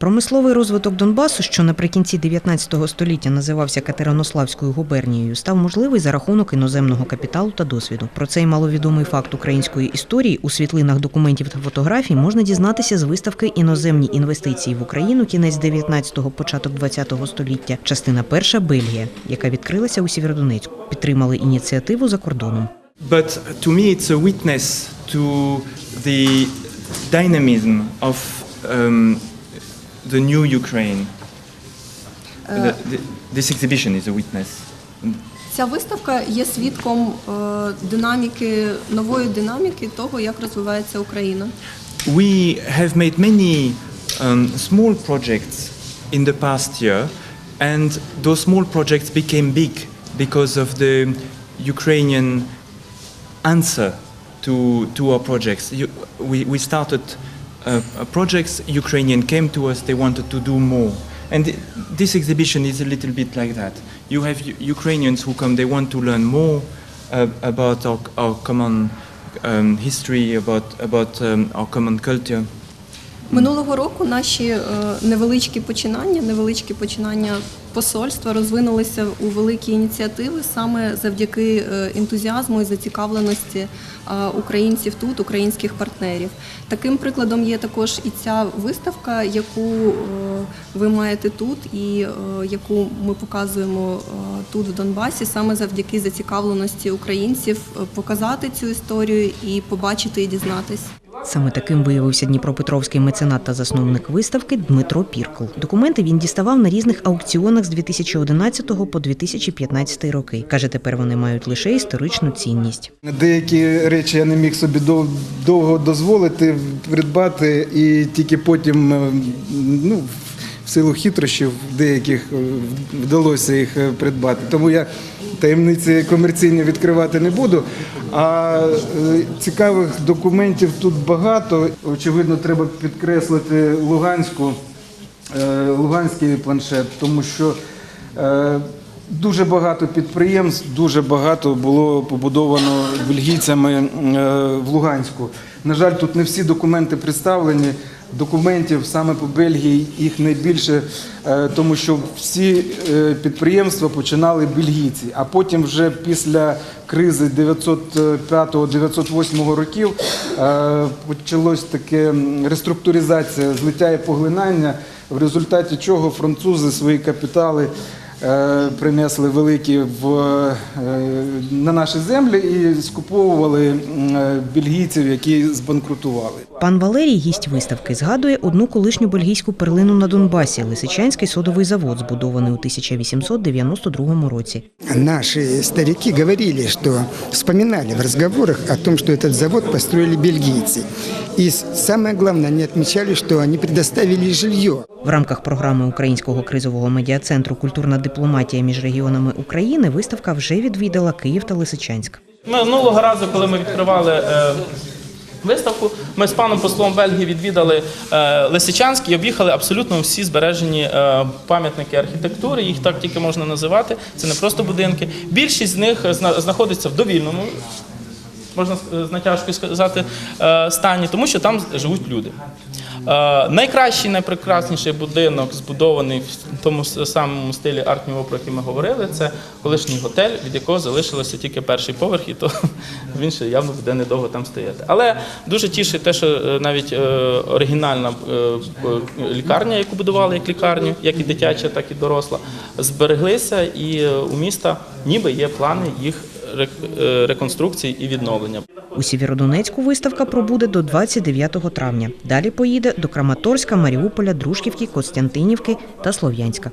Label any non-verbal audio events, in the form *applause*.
Промисловий розвиток Донбасу, що наприкінці 19 століття називався Катеринославською губернією, став можливий за рахунок іноземного капіталу та досвіду. Про цей маловідомий факт української історії у світлинах документів та фотографій можна дізнатися з виставки Іноземні інвестиції в Україну кінець 19-го, початок 20-го століття, частина перша Бельгія, яка відкрилася у Сєвєродонецьку. Підтримали ініціативу за кордоном. But to me, it's a witness to the dynamism of um, the new Ukraine. The- the- this exhibition is a witness. Ця виставка є свідком е, динаміки, нової динаміки того, як розвивається Україна. We have made many um, small projects in the past year, and those small projects became big because of the Ukrainian answer to, to our projects. You, we, we started uh, uh, projects, Ukrainian came to us, they wanted to do more. And th- this exhibition is a little bit like that. You have Ukrainians who come, they want to learn more uh, about our, our common um, history, about, about um, our common culture. Минулого року наші е, невеличкі починання, невеличкі починання посольства розвинулися у великі ініціативи саме завдяки е, ентузіазму і зацікавленості е, українців тут, українських партнерів. Таким прикладом є також і ця виставка, яку ви маєте тут, і яку ми показуємо тут в Донбасі, саме завдяки зацікавленості українців показати цю історію і побачити і дізнатись. Саме таким виявився дніпропетровський меценат та засновник виставки Дмитро Піркл. Документи він діставав на різних аукціонах з 2011 по 2015 роки. Каже, тепер вони мають лише історичну цінність. Деякі речі я не міг собі довго дозволити придбати, і тільки потім, е, ну, в силу хитрощів деяких е, вдалося їх е, придбати. Тому я таємниці комерційні відкривати не буду. А е, цікавих документів тут багато. Очевидно, треба підкреслити Луганську, е, Луганський планшет, тому що е, Дуже багато підприємств, дуже багато було побудовано бельгійцями в Луганську. На жаль, тут не всі документи представлені. Документів саме по Бельгії їх найбільше, тому що всі підприємства починали бельгійці. А потім, вже після кризи 905-908 років, е, почалось таке реструктуризація, злиття і поглинання, в результаті чого французи свої капітали принесли великі в, е, на наші землі і скуповували е, бельгійців, які збанкрутували. Пан Валерій, гість виставки, згадує одну колишню бельгійську перлину на Донбасі Лисичанський содовий завод, збудований у 1892 році. Наши старики говорили, что вспоминали в разговорах о том, что этот завод построили бельгийцы. И с- самое главное, они отмечали, что предоставили жилье. В рамках програми Українського кризового медіа-центру Культурна дипломатія між регіонами України виставка вже відвідала Київ та Лисичанськ. Минулого разу, коли ми відкривали е, виставку, ми з паном послом Бельгії відвідали е, Лисичанськ і об'їхали абсолютно всі збережені е, пам'ятники архітектури. Їх так тільки можна називати. Це не просто будинки. Більшість з них зна- знаходиться в довільному. Можна е, з натяжкою сказати е, стані, тому що там живуть люди. Е, Найкращий, найпрекрасніший будинок, збудований в тому самому стилі арт-нюво, про який ми говорили, це колишній готель, від якого залишилося тільки перший поверх, і то *laughs* він ще явно буде недовго там стояти. Але дуже тішить те, що навіть оригінальна лікарня, яку будували як лікарню, як і дитяча, так і доросла, збереглися, і у міста ніби є плани їх реконструкції і відновлення. У Сєвєродонецьку виставка пробуде до 29 травня. Далі поїде до Краматорська, Маріуполя, Дружківки, Костянтинівки та Слов'янська.